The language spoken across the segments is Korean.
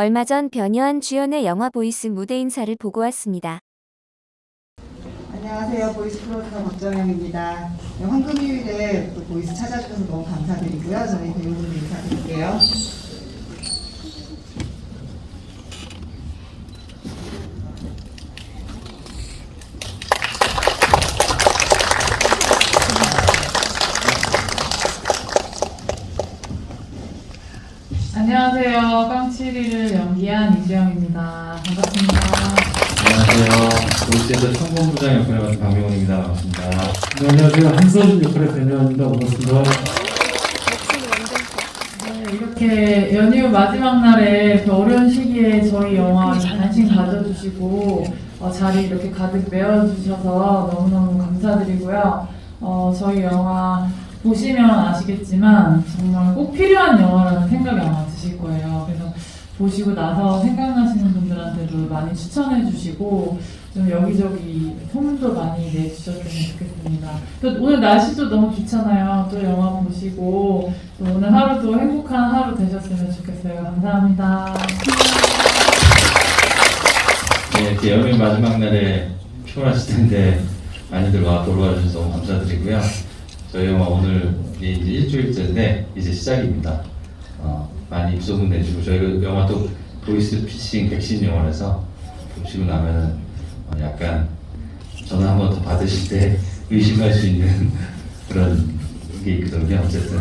얼마 전 변요한 주연의 영화 보이스 무대 인사를 보고 왔습니다. 안녕하세요. 보이스 프로듀서 박정현입니다. 네, 황금휴일에 또 보이스 찾아주셔서 너무 감사드리고요. 저희 배우분들 인사드릴게요. 안녕하세요. 깡치리를 연기한 이지영입니다. 반갑습니다. 안녕하세요. 보이스에서 청본부장 역할을 맡은 박명훈입니다. 반갑습니다. 네, 안녕하세요. 한서준 역할의 변호입니다. 반갑습니다. 네, 이렇게 연휴 마지막 날에 그 어려운 시기에 저희 영화 관심 가져주시고 어, 자리 이렇게 가득 메워주셔서 너무너무 감사드리고요. 어, 저희 영화 보시면 아시겠지만 정말 꼭 필요한 영화라는 생각이 아마 드실 거예요. 그래서 보시고 나서 생각나시는 분들한테도 많이 추천해 주시고 좀 여기저기 소문도 많이 내주셨으면 좋겠습니다. 또 오늘 날씨도 너무 좋잖아요. 또 영화 보시고 또 오늘 하루도 행복한 하루 되셨으면 좋겠어요. 감사합니다. 네, 이렇게 연휴 마지막 날에 피곤하실 텐데 많이들 와 보러 와주셔서 너무 감사드리고요. 저희 영화 오늘 이제 일주일째인데 이제 시작입니다. 어, 많이 입소문 내주고 저희 영화도 보이스 피싱 백신 영화라서 보시고 나면은 어, 약간 전화 한 번 더 받으실 때 의심할 수 있는 그런 게 있거든요. 어쨌든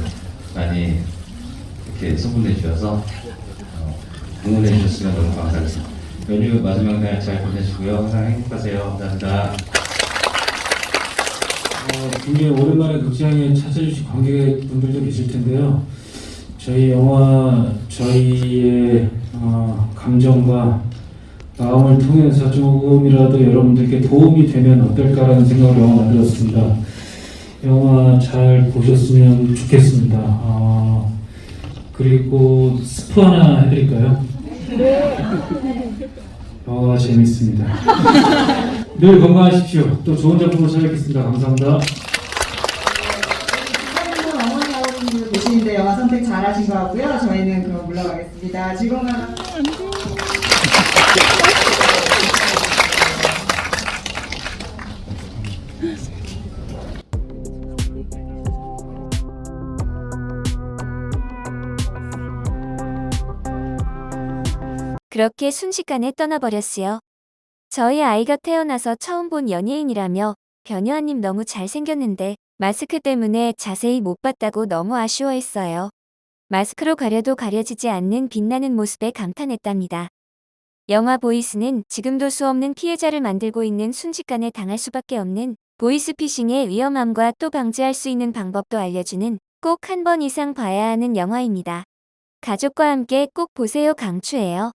많이 이렇게 소문 내 주셔서 어, 응원해 주셨으면 너무 감사하겠습니다. 연휴 마지막 날 잘 보내시고요. 항상 행복하세요. 감사합니다. 어, 굉장히 오랜만에 극장에 찾아주신 관객분들도 계실 텐데요. 저희 영화, 저희의 어, 감정과 마음을 통해서 조금이라도 여러분들께 도움이 되면 어떨까라는 생각으로 영화 만들었습니다. 영화 잘 보셨으면 좋겠습니다. 어, 그리고 스포 하나 해드릴까요? 영화가 재밌습니다. 늘 건강하십시오. 또 좋은 작품으로 찾아뵙겠습니다. 감사합니다. 한분 어머니 아버님들 보시는데 영화 선택 잘하신 것 같고요. 저희는 그럼 물러가겠습니다. 즐거운 하루. 그렇게 순식간에 떠나버렸어요. 저희 아이가 태어나서 처음 본 연예인이라며 변요한님 너무 잘생겼는데 마스크 때문에 자세히 못 봤다고 너무 아쉬워했어요. 마스크로 가려도 가려지지 않는 빛나는 모습에 감탄했답니다. 영화 보이스는 지금도 수없는 피해자를 만들고 있는 순식간에 당할 수밖에 없는 보이스피싱의 위험함과 또 방지할 수 있는 방법도 알려주는 꼭 한 번 이상 봐야 하는 영화입니다. 가족과 함께 꼭 보세요 강추해요.